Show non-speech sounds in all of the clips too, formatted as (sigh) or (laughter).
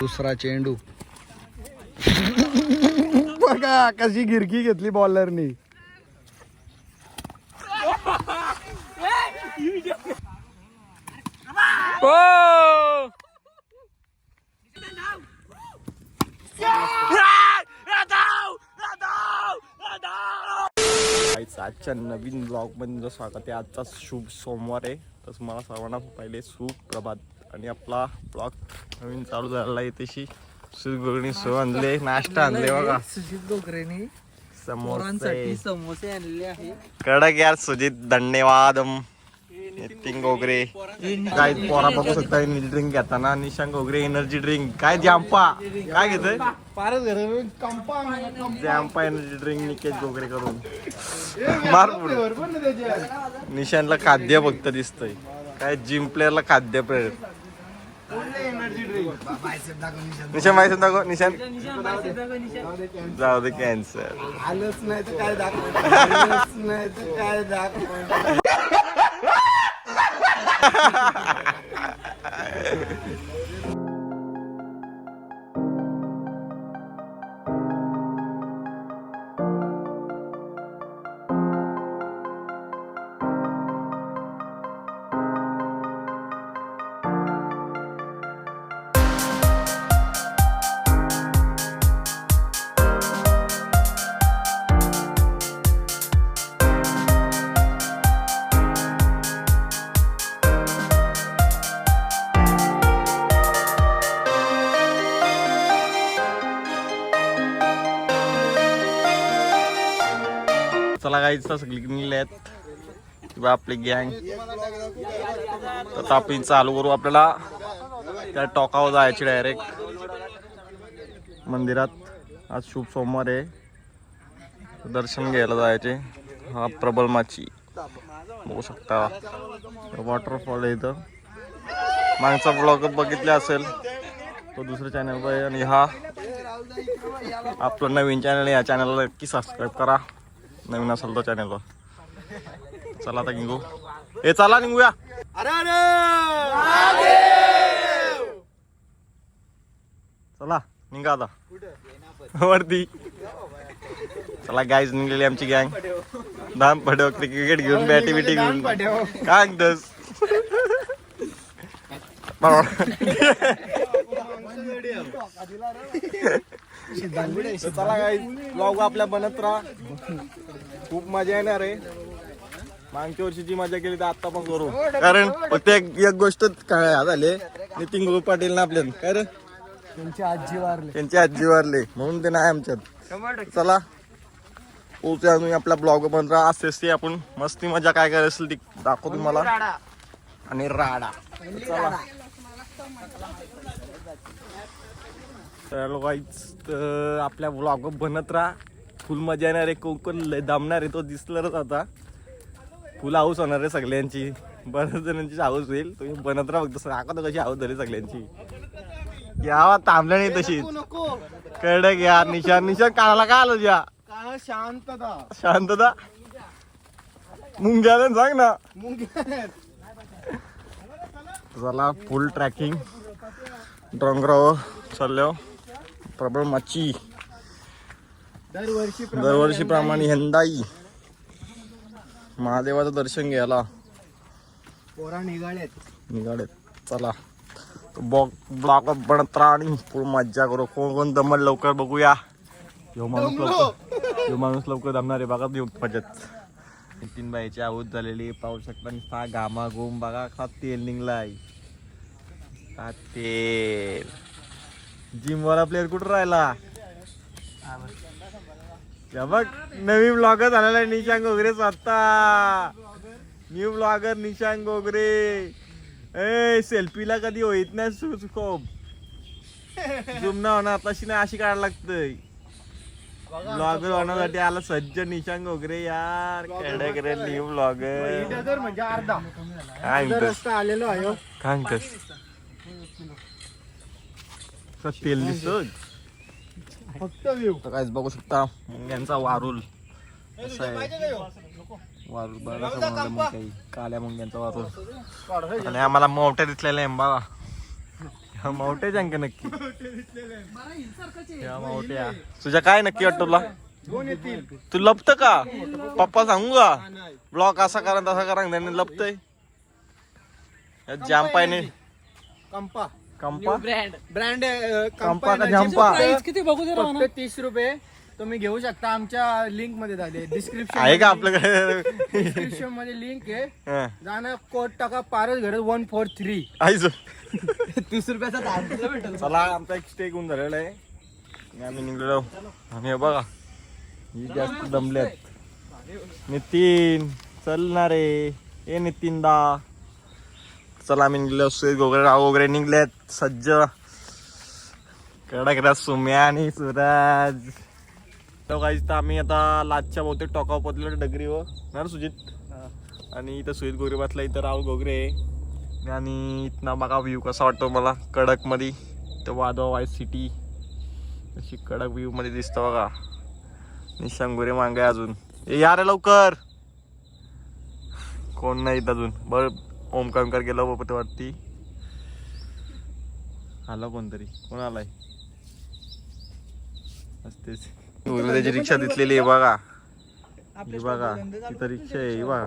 दुसरा चेंडू. बघा कशी गिरकी घेतली बॉलरनी गाईज, आजच्या नवीन ब्लॉगमध्ये तुमचं स्वागत आहे. आजचा शुभ सोमवार आहे. तसं मला सर्वांना पहिले सुप्रभात. आणि आपला ब्लॉग नवीन चालू झालेला आहे तशी सुगणी सो आणले नाश्ता आणले बघा. सुजित समोसे. आहे. कडक यार सुजित धन्यवाद. नितीन गोगरे. काय पोरा बघू शकता एनर्जी ड्रिंक घेताना निशांक गोगरे एनर्जी ड्रिंक काय जांपा काय घेतोय? जांपा एनर्जी ड्रिंक निकेश गोगरे करून. मार. निशांतला खाद्य फक्त दिसतंय. काय जिम प्लेअरला खाद्य प्रेरित निशांत माहिती दाखव निशांत जाऊ दे कॅन्सर आलंच नाही तर काय दाखव? नाही तर काय दाखव? (laughs) जायचं असं सगळी आहेत किंवा आपली गँग तर आपण चालू करू आपल्याला. त्या टॉकावर जायची डायरेक्ट मंदिरात. आज शुभ सोमवार आहे. दर्शन घ्यायला जायचे. हा प्रबल माची. बघू शकता. वॉटरफॉल आहे इथं. मागचा ब्लॉग बघितला असेल तो दुसऱ्या चॅनलवर आहे. आणि हा आपलं नवीन चॅनल या चॅनलला नक्की सबस्क्राईब करा. नवीन असेल तो चॅनलवर चला आता निघू. ए चला निघूया. चला निघा आता. वरती. चला गाईज निघलेली आमची गँग दाम पडव क्रिकेट घेऊन बॅटी बिटी घेऊन काय म्हणतोस? (laughs) चला गाईज ब्लॉग आपल्या बनत राहा. खूप मजा येणार आहे. मागच्या वर्षी जी मजा केली तर आता पण करू. कारण फक्त एक एक गोष्ट काय झाले नितीन गोपी पाटील ना आपल्या काय रे? त्यांची आजी वारले. त्यांची आजी वारले. म्हणून ते नाही आमच्यात. चला. पोहोचू अजून आपला ब्लॉग बनत राहा. असेच ते आपण मस्ती मजा काय काय असेल ती दाखवतो तुम्हाला. आणि राडा. चला. तर गाईच तर आपल्या ब्लॉग बनत राहा. फुल मजा येणार आहे. कोण कोण लय दमणार आहे तो दिसणारच आता. फुल हाऊस होणार आहे सगळ्यांची. बऱ्याच जणांची हाऊस होईल. तुम्ही बनत राहा फक्त. दाखवतो कशी हाऊस झाली सगळ्यांची. यावा थांबल्या नाही तशीच कडक या. निशान निशान कानाला काय आलं या? काय शांतता. शांतता. मुंग्याला सांग ना. चला फुल ट्रॅकिंग डोंगरावर चाललो. प्रबळ मच्छी दरवर्षी दरवर्षीप्रमाणे यंदाही. महादेवाचं दर्शन घ्यायला. पोरा निघालेत. चला. बॉक ब्लॉक बनत राहा आणि फुल मज्जा करू. कोण कोण दमल लवकर बघूया. ह्यो माणूस लवकर ह्यो माणूस लवकर दमणार बघा ह्यो मजेत नितीन बाईची आऊत झालेली. पाहू शकता नुसता घामा घुम बघा का तेल निघलाय. का तेल. जिम वाला प्लेअर कुठं राहिला या बघ नवीन ब्लॉगर झालेला आहे निशांक गोगरे स्वतः. न्यू ब्लॉगर निशांक गोगरे ए सेल्फीला कधी होईत नाही सु स्कोप झुम ना होणार तशी नाही अशी काढायला लागतंय. ब्लॉगर होण्यासाठी आला सज्ज निशांक गोगरे यार. कडक रे न्यू ब्लॉगर म्हणजे अर्धा. आलेलो आहे काय तेल दिसत फक्त व्ह्यू बघू शकता मुंग्यांचा वारुल. असं आहे? वारूल बघा समोर मग काही काल्या मुंग्यांचा वारुल. आणि आम्हाला मोठ्या दिसलेला आहे बाबा ह्या मावट्याच्या अंक नक्की. ह्या मावट्या. तुझ्या काय नक्की वाटतं तुला? तू लपत का? पप्पा सांगू का? ब्लॉक असा करा तसा करा त्याने लपतय. जाम पायने. कंपा. कंपा? ब्रँड ब्रँड कंपा का झंपा? किती बघू दे फक्त तीस रुपये. तुम्ही घेऊ शकता आमच्या लिंकमध्ये झाले डिस्क्रिप्शन आहे का आपल्याकडे? डिस्क्रिप्शनमध्ये लिंक आहे. हं. जाणं कोट टाका पारच घर वन फोर थ्री आईच तीस रुपयाचा दहा भेटेल. चला आमचा एक स्टे घेऊन झालेला आहे. आणि आम्ही निघलो आणि हे बघा ही जास्त दमल्यात. नितीन चल ना रे. ए नितीन दा चला आम्ही निघलो सुरेश वगैरे राव वगैरे निघलेत. सज्ज. कडक राज सुम्या आणि सुराज. काहीच तर आम्ही आता लाजच्या बहुतेक टॉकाव पोचलो डगरीवर ना रे सुजित? आणि इथं सुजित गोगरे बसला इथं राहुल गोगरे. आणि इथनं बघा व्ह्यू कसा वाटतो मला. कडकमध्ये तर वादवा वाईस सिटी अशी कडक व्ह्यू मध्ये दिसतं बघा. निशंगुरे मांगे अजून. ए या रे लवकर. कोण नाही इथं अजून. बर. ओमकार ओमकार गेला बाबा ते वाटती. आला कोणतरी? कोण आलाय? असतेच. त्याची रिक्षा दिसलेली आहे बघा. ही बघा तिथं रिक्षा आहे ही बघा.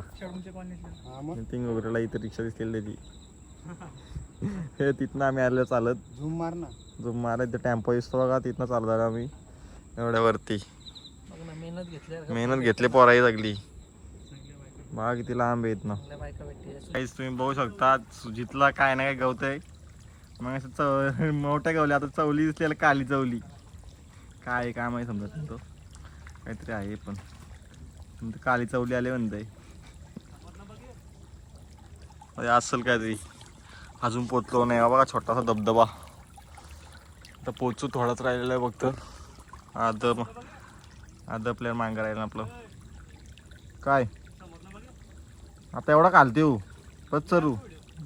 नितीन वगैरेला इथं रिक्षा दिसलेली त्याची हे तिथनं आम्ही आलो चालत. झूम मार ना. जो मारायचं टेम्पो दिसतो बघा तिथनं चालत आलो आम्ही. एवढ्यावरती. मेहनत घेतली मेहनत घेतली पोराही लागली बघा किती लांब आहे बायका भेटली काहीच तुम्ही बघू शकता सुजितला काय ना काय गवतंय. मग असं चव (laughs) मोठ्या गवल्या आता चवली दिसलेलं काली चवली. काय आहे, काय माहिती समजत नाही तो. काहीतरी आहे पण. काली चवली आले म्हणतंय. अरे असेल काहीतरी. अजून पोचलो नाही. हा बघा छोटासा धबधबा. आता पोचू थोडाच राहिलेला आहे फक्त. आदम आदं प्लेअर मागं राहिलं आपलं. काय? आता एवढा घालते हो. बस चरू.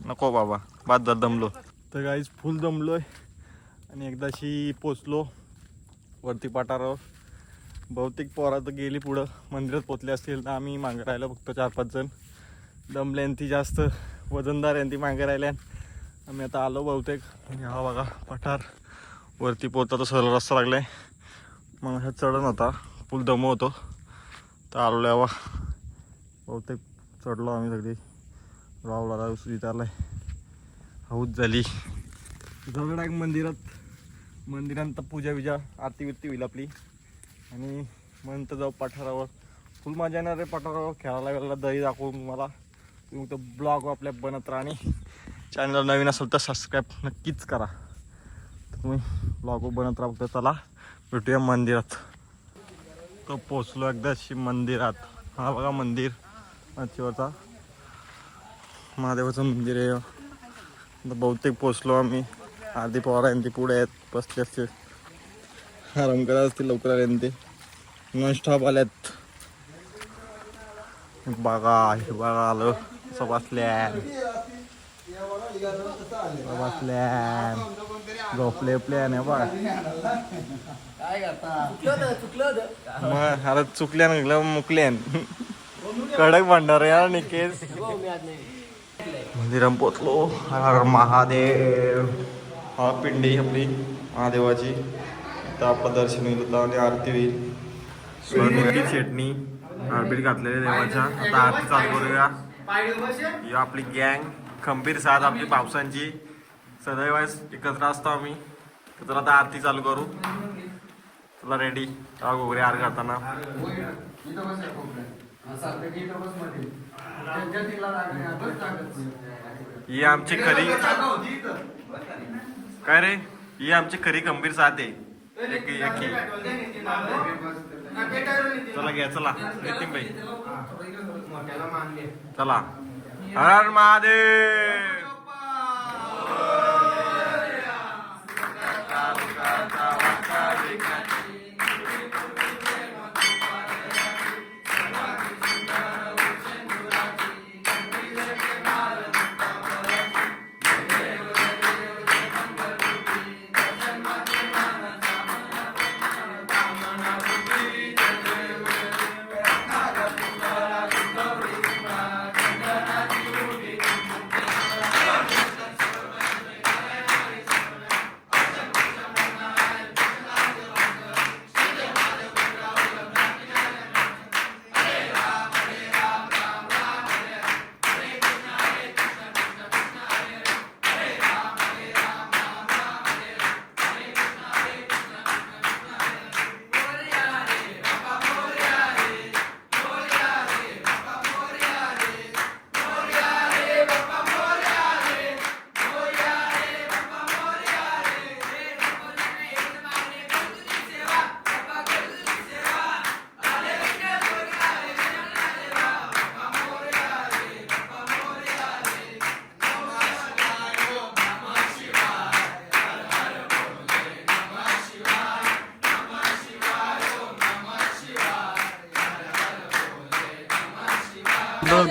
नको बाबा बाद दमलो. तर गाईज फुल आहे आणि एकदाशी पोचलो वरती पाटारावर बहुतेक पोरा तर गेली पुढं. मंदिरात पोचले असतील तर आम्ही मागे राहिलो फक्त चार पाच जण. दमल्यान ती जास्त वजनदार आहे ती मागे राहिल्या आम्ही आता आलो बहुतेक. आणि हा बघा पठार. वरती पोचता तर सरळ रस्ता लागलाय. मग हा चढण होता. फुल दमो होतो. तर आलो यावा. बहुतेक चढलो आम्ही सगळी. रावला राव सुजित हौद झाली. झगडाक मंदिरात मंदिरांत तर पूजा विजा आरती विरती होईल आपली. आणि म्हणत जाऊ पठारावर. फुल मजा येणार आहे पठारावर. खेळायला वेळेला दही दाखवून तुम्हाला. तुम्ही तर ब्लॉग आपल्या बनत राहा आणि चॅनल नवीन असेल तर सबस्क्राईब नक्कीच करा. तर तुम्ही ब्लॉग बनत राहा फक्त. चला भेटूया मंदिरात. तो पोचलो एकदाशी मंदिरात. हा बघा मंदिर. माचीवरचा महादेवाचं मंदिर आहे. आता बहुतेक पोचलो आम्ही. आधी पोरा ते पुढे आहेत. बसले असतील. आराम करत असतील लवकर आले ते. नॉन स्टॉप आल्यात बघा हे बघा आलं. असं बसल्या बसल्या झोपले प्लॅन आहे बघा. मग आता चुकल्या निघलं मुकल्यान कडक भांडार यार निकेश. मंदिरात पोचलो. हर महादेव. हा पिंडी आपली महादेवाची. इथं आपलं दर्शन होईल होतं आणि आरती होईल. सोनवती चटणी. आरबीट घातलेल्या देवाच्या आता आरती चालू करूया. ही आपली गँग. खंबीर साथ आपली पावसांची. सदैव एकत्र असतो आम्ही. तर चला आता आरती चालू करू. चला रेडी वगैरे आर करताना. ही आमची खरी काय रे? ही आमची खरी गंभीर साथ आहे. एक चला घ्या चला. नितीन भाई. चला. हर महादेव!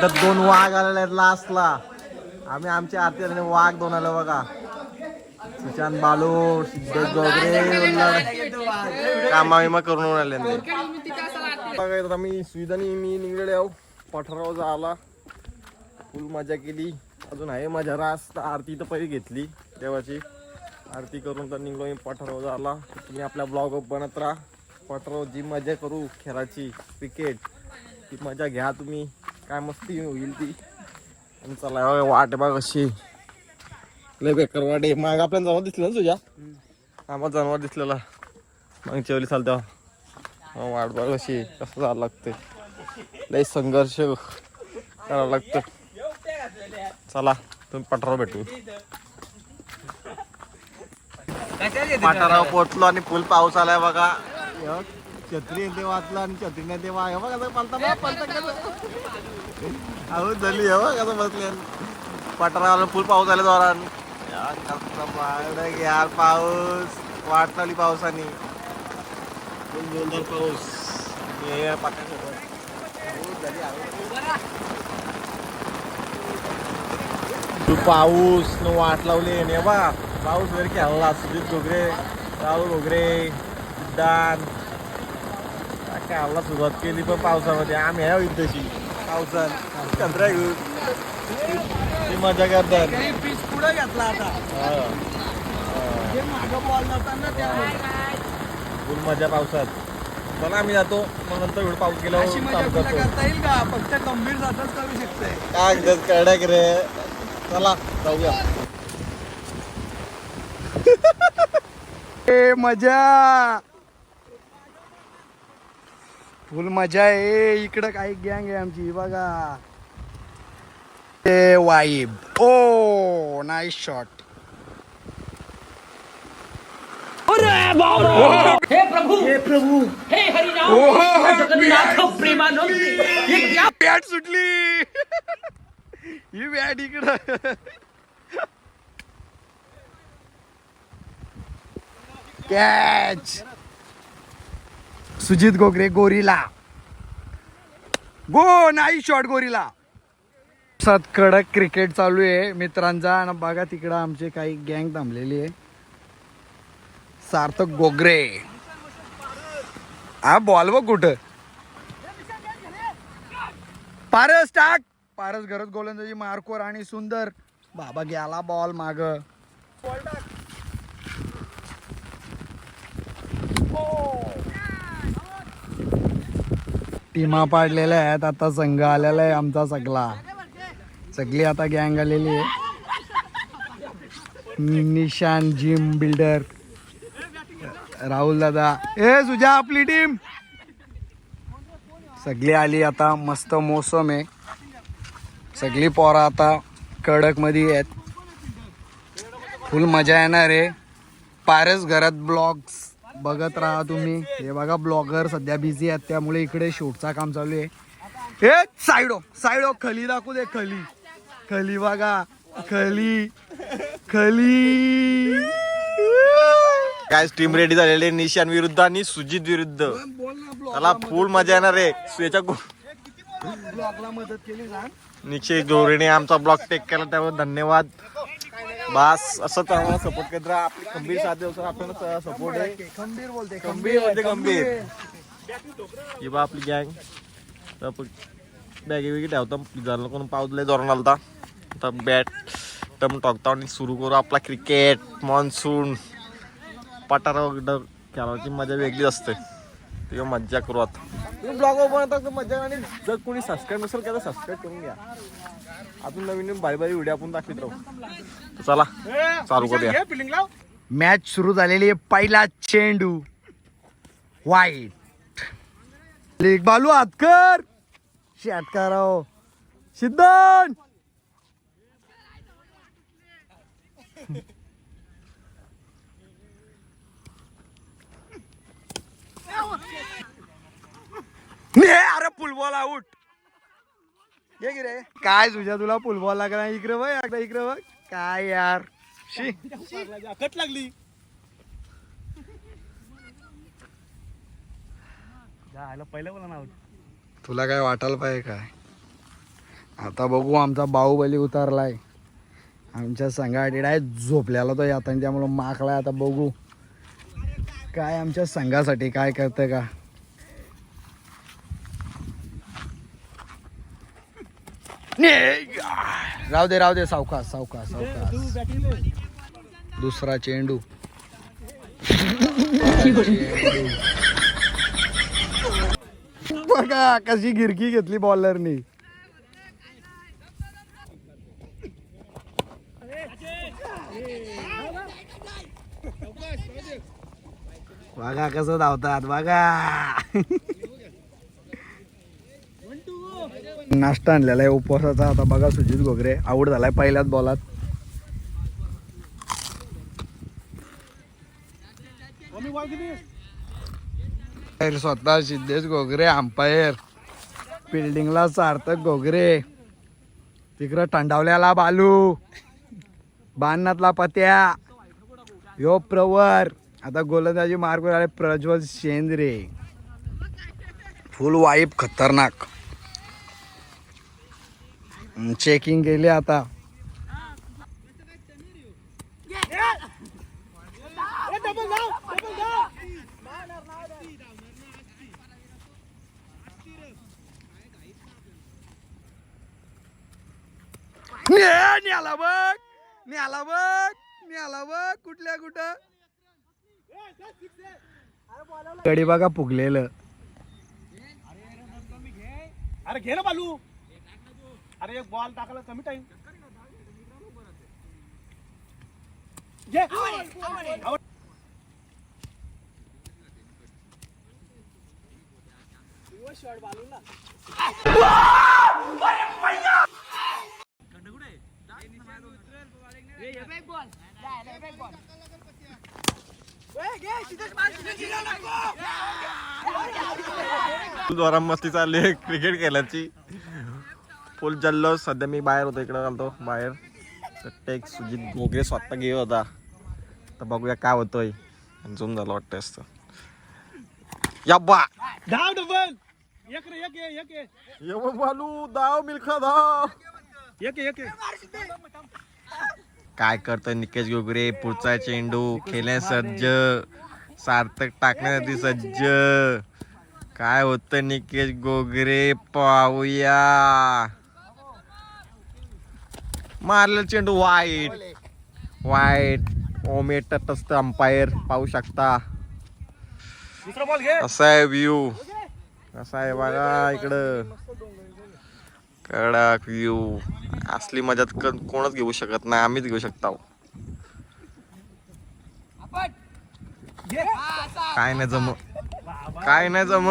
तर दोन वाघ आलेले आहेत लास्टला आम्ही आमच्या आरती वाघ दोन आले बघा. सुशांत बालू सिद्धेश गोगरे कामा विमा करून आले ते. बघा इथं आम्ही सुविधानी मी निघलेले आहो पठारावर झाला फुल मजा केली. अजून आहे मजा रास. तर आरती तर पहिली घेतली देवाची. आरती करून तर निघलो मी. पठारावर झाला तर तुम्ही आपल्या ब्लॉग बनत राहा. पठारावर जी मजा करू खेळाची क्रिकेट ती मजा घ्या तुम्ही. काय मस्ती होईल ती. आणि चला वाट बघ अशी. कशी लय बेकार वाट आहे. आपल्याला जनावर दिसलं ना तुझ्या? आम्हाला जनावर दिसलेला. मग चवली चालते वाट बघ कशी कसं जायला लागते लय संघर्ष करावं लागतं चला तुम्ही पठारावर भेटू. पठारावर पोचलो आणि फुल पाऊस आलाय बघा. छत्री येते वाचला आणि छत्रीने ते वा बघा कसं पलता पलता कसं अहो झाली हो कसं बसले. पठारावर फुल पाऊस आला जोरान यार, कसं यार पाऊस. वाट लावली पावसाने. फुल जोरदार पाऊस. हे पाऊस झाली, तू पाऊस न वाट लावली ने बा पाऊस वगैरे खेळला. सुजित घोगरे राहुल घोगरे सिद्धांत खेळायला सुरुवात केली पण पावसामध्ये आम्ही आहे युद्धशी पावसात. चंद्रा घेऊन. ती मजा करतात. पुढे घेतला आता. मागं बॉल जाताना फुल मजा पावसात. चला आम्ही जातो. मग नंतर एवढं पाऊस गेला अशी मजा तुला करता. येईल का? फक्त गंभीर जातच करू शकते काय कडक रे. चला जाऊया. ए मजा! फुल मज़ा आहे इकडं काही गँग आहे आमची बघा. ए वाईब. ओ नाईस शॉट हे प्रभु! हे प्रभु! हे हरिनाम जगन्नाथ प्रेमानंद! ये क्या? बॅट सुटली. ही बॅट इकडं. Catch Sujit Gogre gorilla. गो नाही शॉट गोरीला. सात कडक क्रिकेट चालू आहे मित्रांचा. आणि बघा तिकडं आमचे काही गँग थांबलेली आहे. सार्थक गोगरे. हा बॉल बघ कुठं? पारस टाक. पारस गरज गोलंदाजी मारकोर आणि सुंदर. बाबा गेला बॉल माग. टीमा पाडलेल्या आहेत आता संघ आलेला आहे आमचा सगळा. सगळी आता गँग आलेली आहे. निशान जिम बिल्डर राहुल दादा. ए सुजा आपली टीम सगळी आली आता मस्त मोसम आहे. सगळी पोरं आता कडकमध्ये आहेत. फुल मजा येणार आहे. पारस घरात ब्लॉग्स बघत राहा तुम्ही. हे बघा ब्लॉगर सध्या बिझी आहेत. त्यामुळे इकडे शूटचा काम चालू आहे. हे साईडो साईडो खली दाखवू दे खली. खली बघा खली खली. काय टीम रेडी झालेले निशान विरुद्ध आणि सुजित विरुद्ध. त्याला फुल मजा येणार आहे. सुयाच्या ब्लॉगला मदत केली ना निश्चित जोरीने आमचा ब्लॉग टेक केला. त्यावर धन्यवाद. बास असंच आम्हाला सपोर्ट करत राहा. आपली खंबीर साथ आपण सपोर्ट आहे. खंबीर बोलते गंभीर म्हणजे गंभीर ही बा आपली गँग बॅगे बिगी ठेवता. झालं कोण पावले जोरान आलता. आता बॅट टम टाकतो आणि सुरू करू आपला क्रिकेट मान्सून पटारा खेळाची मजा वेगळीच असते. तेव्हा मज्जा करू आता. तुम्ही ब्लॉग बनवता तर मजा आणि जर कोणी सबस्क्राईब नसेल केलं सबस्क्राईब करून घ्या. अजून नवीन नवीन भारी भारी व्हिडिओ आपण दाखवित राहू. चला चालू करूया. मॅच सुरू झालेली आहे पहिला चेंडू. वाईट लेग बालू हातकर शेटकाराव सिद्धांत ने अरे फुलबॉल आउट ये की रे? काय तुझ्या तुला फुलबॉल लागला इकडे बघ एकदा इकडे बघ. काय यार? शी. कट लागली. तुला काय वाटायला पाहिजे काय? आता बघू आमचा बाहुबली उतरलाय. आमच्या संघासाठी डायरेक्ट झोपल्याला तो आता त्यामुळं माकलाय आता बघू. काय आमच्या संघासाठी काय करतं का? राहू दे राहू दे सावका सावका सावका दुसरा चेंडू. बघा कशी गिरकी घेतली बॉलरनी वागा कसं धावतात बघा. नाश्ता आणलेला आहे उपवासाचा. आता बघा सुजित घोगरे आवड झालाय पहिल्याच बॉलात स्वतः सिद्धेश घोगरे अंपायर फिल्डिंगला सार्थक घोगरे. तिकडं टंडावल्याला बालू. बान्नातला पत्या. यो प्रवर. आता गोलंदाजी मार्ग आले प्रज्वल शेंद्रे. फुल वाईप खतरनाक. चेकिंग केली आता न्याला बघ न्याला बघ न्याला बघ कुठल्या कुठं गडी बघा फुगलेलं अरे घे ना बालू अरे एक बॉल टाकायला कमी टाइम घे द्वारा मस्ती चालली क्रिकेट खेळायची. फुल जल्लोष सध्या मी बाहेर होतो इकडं घालतो बाहेर. तर टेक सुजित घोगरे स्वतः घे होता. तर बघूया काय होतोय. झूम झालं वाटतं असतं. या बा. धाव डबल एक रे एक आहे, एक आहे. ये बालू दाव मिल्खा धाव. एक एक. काय करतोय निकेश गोगरे पुढचा चेंडू खेळण्या सज्ज सार्थक टाकण्यासाठी सज्ज. काय होतं निकेश गोगरे पाहूया. मारलेला चेंडू वाईट वाईट ओमेट तटस्थ अंपायर पाहू शकता. दुसरा बॉल घे. कसा आहे व्ह्यू कसा आहे बघा इकडं. कडक व्ह्यू असली मजा तर क- कोणच घेऊ शकत नाही. आम्हीच घेऊ शकतो. काय नाही जम काय नाही जम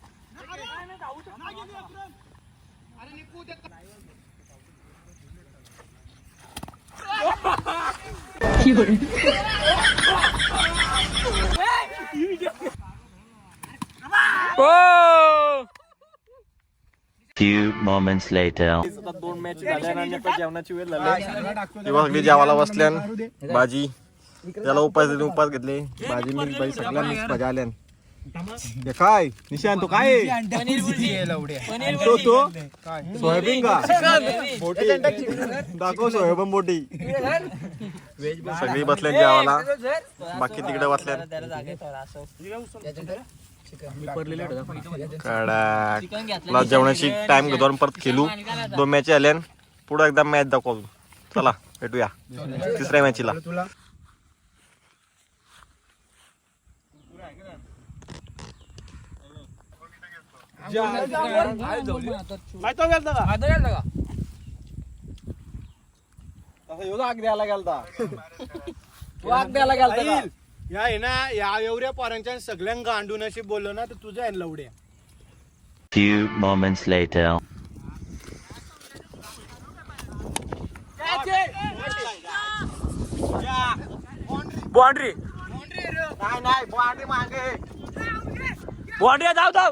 Few moments later. दोन मॅच झाल्या आणि आता जेवणाची वेळ झाली तेव्हा सगळी जेवायला बसल्यान भाजी. त्याला उपास दिले उपास घेतले. भाजी मिक्स भाजी सगळ्या मिक्स भाज्या आल्यान. हे काय? निशान तो काय? आहे? तो तो? सोयाबीन का? बोटी. दाखव सोयाबीन बोटी. सगळी बसल्यान जेवायला. बाकी तिकडे बसल्यान कडक. तुला जेवणाची टाइम घेतो आणि परत खेळू. दोन मॅच आल्यान पुढे एकदा मॅच दाखवू. चला भेटूया. तिसऱ्या मॅचीला माहिती गेलता का? तसा ह्यो आग द्यायला गेलता. येईल. या आहे ना या एवढ्या पोरांच्या सगळ्यांक गांडून अशी बोललो ना तर तुझं आहे लवड्या Few moments later. बाउंड्री. नाही नाही बांडे मागे. बाउंड्री धाव धाव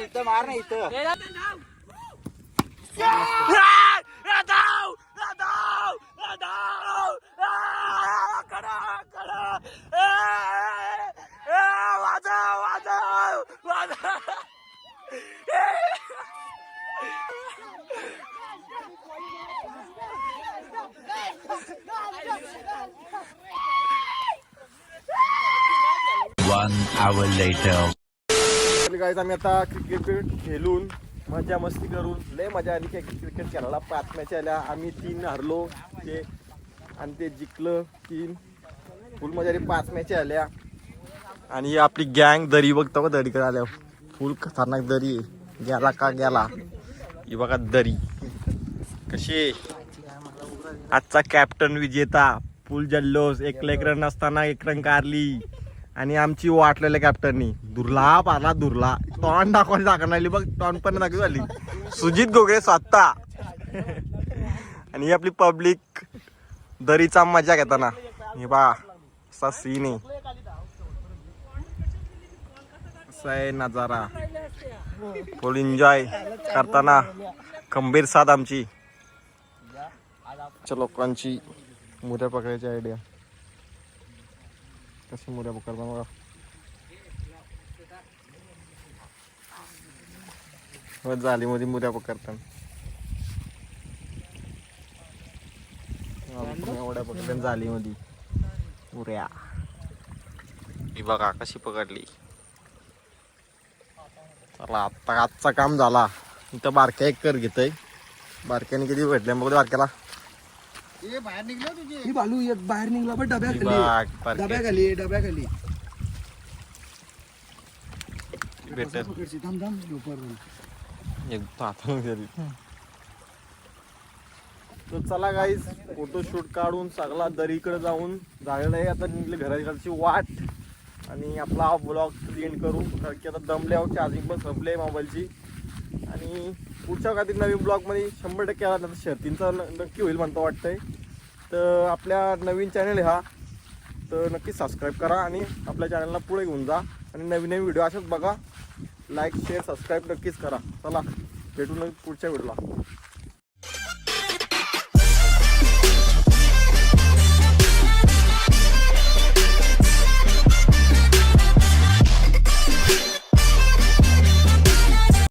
इथं मार ना इथं वाजव वाजव वाजव गाईज आम्ही आता क्रिकेट खेळून मजा मस्ती करून लय मजा आली की क्रिकेट खेळायला. पाच मॅच आल्या आम्ही तीन हरलो. ते आणि ते जिंकलं तीन. फुल मजा आली पाच मॅच आल्या आणि आपली गँग दरी बघतो का दरीकडे आल्या. फुल खतरनाक दरी गेला का गेला. ही बघा दरी. कशी आजचा कॅप्टन विजेता फुल जल्लोष एक लेक रन असताना एक रन कारली आणि आमची वाटलेल्या कॅप्टननी दुर्ला पाला दुर्ला तोंड दाखवायला जागा नाही बघ तोंड पण दाखवी झाली. सुजित गोगरे स्वतः. आणि ही आपली पब्लिक दरीचा मजा घेताना. हे बा असा सीन आहे. असा आहे नजारा. फुल एन्जॉय करताना. खंबीर साथ आमची. च्या लोकांची मुऱ्या पकडायची आयडिया कशी मुऱ्या पकडता बघा. झाली मध्ये मुऱ्या पकडता आपण एवढ्या पकडल्या जालीमध्ये मुऱ्या. ही बघा कशी पकडली. चला आत्ता आजचा काम झाला. इथं बारक्या एक कर घेतोय. बारक्याने किती भेटले? बघ बारक्याला. ही बालू एक बाहेर निघला. पण डब्या ही खाली. डब्या खाली डब्या खाली भेटत. पकडशी थांब थांब. झोपावर एक तर चला गाईज फोटोशूट काढून सगळा दरीकडे जाऊन. झालेला आहे आता निघले घराकडची वाट. आणि आपला ब्लॉग एंड करू. कारण की आता दमल्यावर चार्जिंग पण संपले मोबाईलची आणि पुढच्या काहीतरी नवीन ब्लॉगमध्ये शंभर टक्के आला तर शर्तींचा न- नक्की होईल म्हणतो वाटतंय. तर आपल्या नवीन चॅनल आहे हा. तर नक्की सबस्क्राईब करा आणि आपल्या चॅनलला पुढे घेऊन जा. आणि नवीन नवीन व्हिडिओ असेच बघा. लाईक शेअर सबस्क्राईब नक्कीच करा. चला भेटू पुढच्या व्हिडिओला